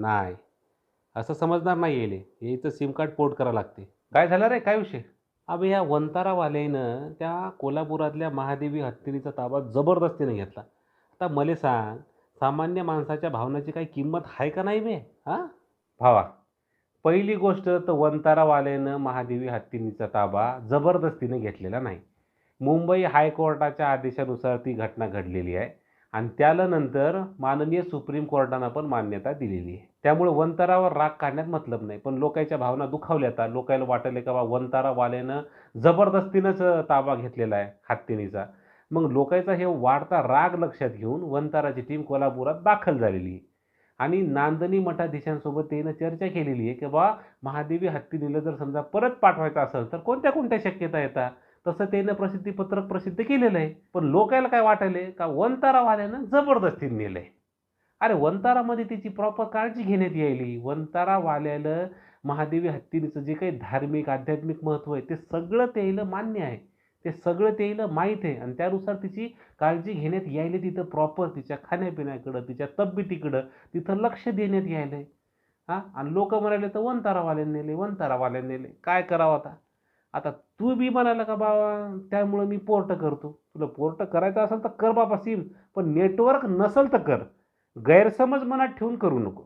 नाही. असं समजणार नाही येईल याचं सिम कार्ड पोर्ट करावं लागते. काय झालं रे? काय विषय? अबे या वंतारावाल्यानं त्या कोल्हापुरातल्या महादेवी हत्तीचा ताबा जबरदस्तीने घेतला. आता मले सांग सामान्य माणसाच्या भावनाची काही किंमत आहे का नाही बे? हां? भावा पहिली गोष्ट तर वंतारावाल्यानं महादेवी हत्तीनीचा ताबा जबरदस्तीने घेतलेला नाही. मुंबई हायकोर्टाच्या आदेशानुसार ती घटना घडलेली आहे. आणि त्याला नंतर माननीय सुप्रीम कोर्टानं पण मान्यता दिलेली आहे. त्यामुळे वनतारावर राग काढण्यात मतलब नाही. पण लोकांच्या भावना दुखावल्या आता. लोकायला वाटले का बा वनतारावाल्यानं जबरदस्तीनंच ताबा घेतलेला आहे हत्तीनीचा मग लोकांचा हे वाढता राग लक्षात घेऊन वनताराची टीम कोल्हापुरात दाखल झालेली आहे. आणि नांदणी मठाधीशांसोबत त्यानं चर्चा केलेली आहे की बा महादेवी हत्तीनीला जर समजा परत पाठवायचं असेल तर कोणत्या कोणत्या शक्यता येतात तसं त्यानं प्रसिद्धीपत्रक प्रसिद्ध केलेलं आहे. पण लोकायला काय वाटले का वंतारावाल्यानं जबरदस्तीने नेलं आहे अरे वंतारामध्ये त्याची प्रॉपर काळजी घेण्यात यायली. वंतारावाल्याला महादेवी हत्तीनीचं जे काही धार्मिक आध्यात्मिक महत्त्व आहे ते सगळं त्याला मान्य आहे. ते सगळं त्याला माहीत आहे. आणि त्यानुसार तिची काळजी घेण्यात यायले तिथं प्रॉपर तिच्या खाण्यापिण्याकडं तिच्या तब्येतीकडं तिथं लक्ष देण्यात यायलं आहे हां? आणि लोक म्हणाले तर वनतारावाल्याने नेले वनतारावाल्याने नेले काय करावं आता? आता तू बी म्हणाला का बाबा त्यामुळं मी पोर्ट करतो. तुला पोर्ट करायचं असेल तर कर बाबा सिम. पण नेटवर्क नसेल तर कर. गैरसमज मनात ठेवून करू नको.